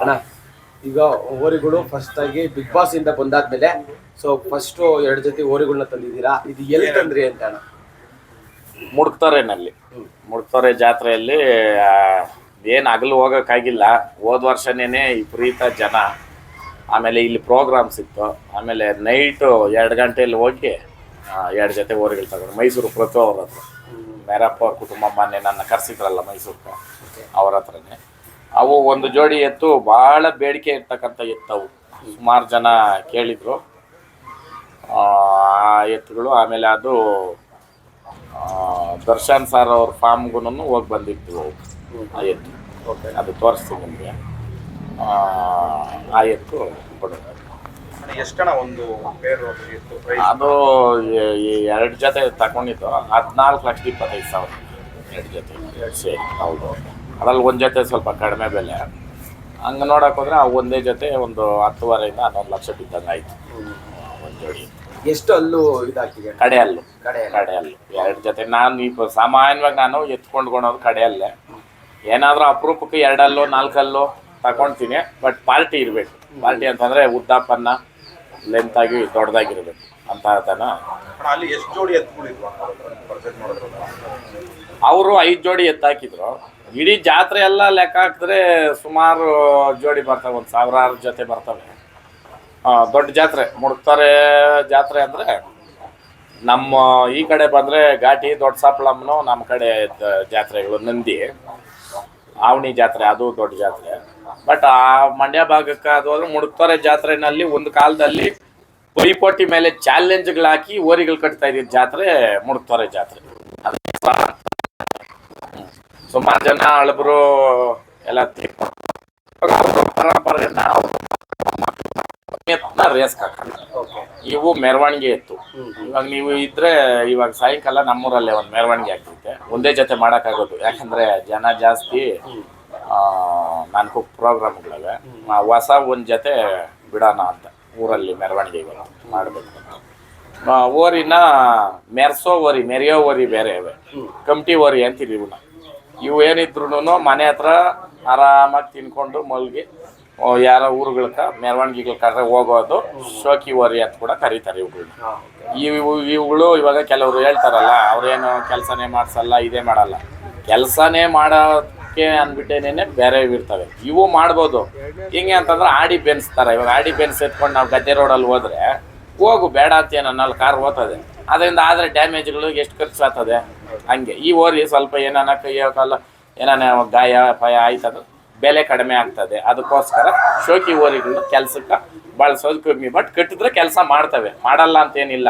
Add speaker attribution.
Speaker 1: ಅಣ್ಣ ಈಗ ಓರಿಗಳು ಫಸ್ಟ್ ಆಗಿ ಬಿಗ್ ಬಾಸ್ ಇಂದ ಬಂದಾದ್ಮೇಲೆ ಸೊ ಫಸ್ಟ್ ಎರಡು ಜೊತೆ ಓರಿಗಳನ್ನ ತಂದಿದ್ದೀರಾ? ಇದು ಎಲ್ಲಿ ತಂದ್ರಿ ಅಂತ ಅಣ್ಣ?
Speaker 2: ಮುಡ್ತಾರೆನಲ್ಲಿ ಮುಡ್ತಾರೆ ಜಾತ್ರೆಯಲ್ಲಿ ಏನು ಹಗಲು ಹೋಗೋಕ್ಕಾಗಿಲ್ಲ. ಹೋದ ವರ್ಷನೇ ವಿಪರೀತ ಜನ. ಆಮೇಲೆ ಇಲ್ಲಿ ಪ್ರೋಗ್ರಾಮ್ ಇತ್ತು ಆಮೇಲೆ ನೈಟು ಎರಡು ಗಂಟೆಯಲ್ಲಿ ಹೋಗಿ ಎರಡು ಜೊತೆ ಹೋರಿಗಳು ತಗೊಂಡು ಮೈಸೂರು ಪ್ರತು ಅವ್ರ ಹತ್ರ ಮೇರಪ್ಪ ಅವ್ರ ಕುಟುಂಬ ಮೊನ್ನೆ ನನ್ನ ಕರೆಸಿದ್ರಲ್ಲ ಮೈಸೂರಿಗೆ ಅವ್ರ ಹತ್ರನೇ. ಅವು ಒಂದು ಜೋಡಿ ಎತ್ತು ಭಾಳ ಬೇಡಿಕೆ ಇರ್ತಕ್ಕಂಥ ಎತ್ತವು. ಸುಮಾರು ಜನ ಕೇಳಿದರು. ಆ ಎತ್ತುಗಳು ಆಮೇಲೆ ಅದು ದರ್ಶನ್ ಸರ್ ಅವ್ರ ಫಾರ್ಮ್ಗೂ ಹೋಗಿ ಬಂದಿತ್ತು ಅವು, ಆ ಎತ್ತು. ಅದು ತೋರಿಸ್ತೀವಿ ನಿಮಗೆ. ಆ ಎತ್ತು ಕೊಡೋದು
Speaker 3: ಎಷ್ಟಣ ಒಂದು ಅದು
Speaker 2: ಎರಡು ಜೊತೆ ತಗೊಂಡಿದ್ದು. ಹದಿನಾಲ್ಕು ಲಕ್ಷದ ಇಪ್ಪತ್ತೈದು ಸಾವಿರ. ಎರಡು ಜೊತೆ ಸೇರಿ. ಹೌದು. ಅದ್ರಲ್ಲಿ ಒಂದು ಜೊತೆ ಸ್ವಲ್ಪ ಕಡಿಮೆ ಬೆಲೆ. ಹಂಗೆ ನೋಡಕ್ ಹೋದ್ರೆ ಆ ಒಂದೇ ಜೊತೆ ಒಂದು ಹತ್ತುವರೆಯಿಂದ ಹನ್ನೊಂದು ಲಕ್ಷ ಬಿದ್ದಂಗೆ ಆಯ್ತು. ಒಂದು ಜೋಡಿ.
Speaker 1: ಎಷ್ಟು ಅಲ್ಲೂ ಇದಾಕಿದೆ
Speaker 2: ಕಡೆ ಅಲ್ಲು
Speaker 1: ಕಡೆ
Speaker 2: ಕಡೆ ಅಲ್ಲು ಎರಡು ಜೊತೆ. ನಾನು ಈಗ ಸಾಮಾನ್ಯವಾಗಿ ನಾನು ಎತ್ಕೊಂಡ್ಕೊಳೋದು ಕಡೆ ಅಲ್ಲೇ ಏನಾದರೂ ಅಪರೂಪಕ್ಕೆ ಎರಡಲ್ಲೋ ನಾಲ್ಕಲ್ಲೋ ತಗೊಳ್ತೀನಿ ಬಟ್ ಪಾರ್ಟಿ ಇರಬೇಕು. ಪಾರ್ಟಿ ಅಂತಂದರೆ ಉದ್ದಾಪನ್ನ ಲೆಂತಾಗಿ ದೊಡ್ಡದಾಗಿರ್ಬೇಕು ಅಂತ ತನ
Speaker 3: ಅಲ್ಲಿ ಎಷ್ಟು ಜೋಡಿ ಎತ್ಕೊಂಡಿದ್ವು
Speaker 2: ಅವರು ಐದು ಜೋಡಿ ಎತ್ತಾಕಿದ್ರು. ಇಡೀ ಜಾತ್ರೆ ಎಲ್ಲ ಲೆಕ್ಕ ಹಾಕಿದ್ರೆ ಸುಮಾರು ಜೋಡಿ ಬರ್ತವೆ, ಒಂದು ಸಾವಿರಾರು ಜೊತೆ ಬರ್ತವೆ. ದೊಡ್ಡ ಜಾತ್ರೆ. ಮುಡ್ತಾರೆ ಜಾತ್ರೆ ಅಂದರೆ ನಮ್ಮ ಈ ಕಡೆ ಬಂದರೆ ಘಾಟಿ ದೊಡ್ಡ ಸಾಪ್ಳಮ್ಮನು ನಮ್ಮ ಕಡೆ ಜಾತ್ರೆಗಳು, ನಂದಿ, ಆವಣಿ ಜಾತ್ರೆ, ಅದು ದೊಡ್ಡ ಜಾತ್ರೆ. ಬಟ್ ಆ ಮಂಡ್ಯ ಭಾಗಕ್ಕೆ ಅದು ಹೋದ್ರೆ ಮುಡುಕ್ತಾರೆ ಜಾತ್ರೆನಲ್ಲಿ ಒಂದು ಕಾಲದಲ್ಲಿ ಪೈಪೋಟಿ ಮೇಲೆ ಚಾಲೆಂಜ್ಗಳು ಹಾಕಿ ಓರಿಗಳು ಕಟ್ತಾ ಇದ್ದಿದ್ದ ಜಾತ್ರೆ ಮುಡುಕ್ತಾರೆ ಜಾತ್ರೆ. ಸುಮಾರು ಜನ ಹಳಬರು ಎಲ್ಲ ಪರಂಪರೆಯನ್ನ ರೇಸ್ ಹಾಕಲ್ಲ ಇವು ಮೆರವಣಿಗೆ ಇತ್ತು. ಇವಾಗ ನೀವು ಇದ್ರೆ ಇವಾಗ ಸಾಯಂಕಾಲ ನಮ್ಮೂರಲ್ಲೇ ಒಂದು ಮೆರವಣಿಗೆ ಆಗ್ತೈತೆ. ಒಂದೇ ಜೊತೆ ಮಾಡೋಕ್ಕಾಗೋದು. ಯಾಕಂದ್ರೆ ಜನ ಜಾಸ್ತಿ ನಾಲ್ಕು ಪ್ರೋಗ್ರಾಮ್ಗಳಿವೆ. ಪ್ರೋಗ್ರಾಮ್ಗಳವೆ ಹೊಸ ಒಂದು ಜೊತೆ ಬಿಡೋಣ ಅಂತ ಊರಲ್ಲಿ ಮೆರವಣಿಗೆ ಮಾಡಬೇಕು. ಓರಿನ ಮೆರೆಸೋ ಓರಿ ಮೆರೆಯೋ ಓರಿ ಬೇರೆ ಇವೆ. ಕಮಿಟಿ ಓರಿ ಅಂತೀರಿ ಇವನ್ನ ಇವು ಏನಿದ್ರು ಮನೆ ಹತ್ರ ಆರಾಮಾಗಿ ತಿನ್ಕೊಂಡು ಮಲ್ಗಿ ಯಾರ ಯಾರೋ ಊರುಗಳ್ಕ ಮೆರವಣಿಗೆಗಳು ಹೋಗೋದು ಶೋಕಿ ಓರಿ ಅಂತ ಕೂಡ ಕರೀತಾರೆ ಇವುಗಳನ್ನ ಇವು ಇವುಗಳು ಇವಾಗ ಕೆಲವರು ಹೇಳ್ತಾರಲ್ಲ ಅವ್ರೇನು ಕೆಲಸನೇ ಮಾಡಿಸಲ್ಲ ಇದೇ ಮಾಡಲ್ಲ. ಕೆಲಸನೇ ಮಾಡೋಕ್ಕೆ ಅಂದ್ಬಿಟ್ಟೇನೆ ಬೇರೆ ಇರ್ತವೆ. ಇವು ಮಾಡ್ಬೋದು. ಹಿಂಗೆ ಅಂತಂದ್ರೆ ಆಡಿ ಬೆನ್ಸ್ತಾರೆ. ಇವಾಗ ಆಡಿ ಬೆನ್ಸ್ ಎತ್ಕೊಂಡು ನಾವು ಗದ್ದೆ ರೋಡಲ್ಲಿ ಹೋದ್ರೆ ಹೋಗು ಬೇಡ ಅಂತ ನನ್ನಲ್ಲಿ ಕಾರ್ ಓದ್ತದೆ ಅದರಿಂದ ಆದರೆ ಡ್ಯಾಮೇಜ್ಗಳು ಎಷ್ಟು ಖರ್ಚು ಆಗ್ತದೆ? ಹಂಗೆ. ಈ ಓರಿ ಸ್ವಲ್ಪ ಏನಾನ ಕೈಯೋ ಕಾಲ ಏನಾನ ಗಾಯ ಪಾಯ ಆಯ್ತದ ಬೆಲೆ ಕಡಿಮೆ ಆಗ್ತದೆ. ಅದಕ್ಕೋಸ್ಕರ ಶೋಕಿ ಓರಿಗಳು ಕೆಲ್ಸಕ್ಕೆ ಬಳಸೋದು ಕಮ್ಮಿ. ಬಟ್ ಕಟ್ಟಿದ್ರೆ ಕೆಲಸ ಮಾಡ್ತವೆ. ಮಾಡಲ್ಲ ಅಂತೇನಿಲ್ಲ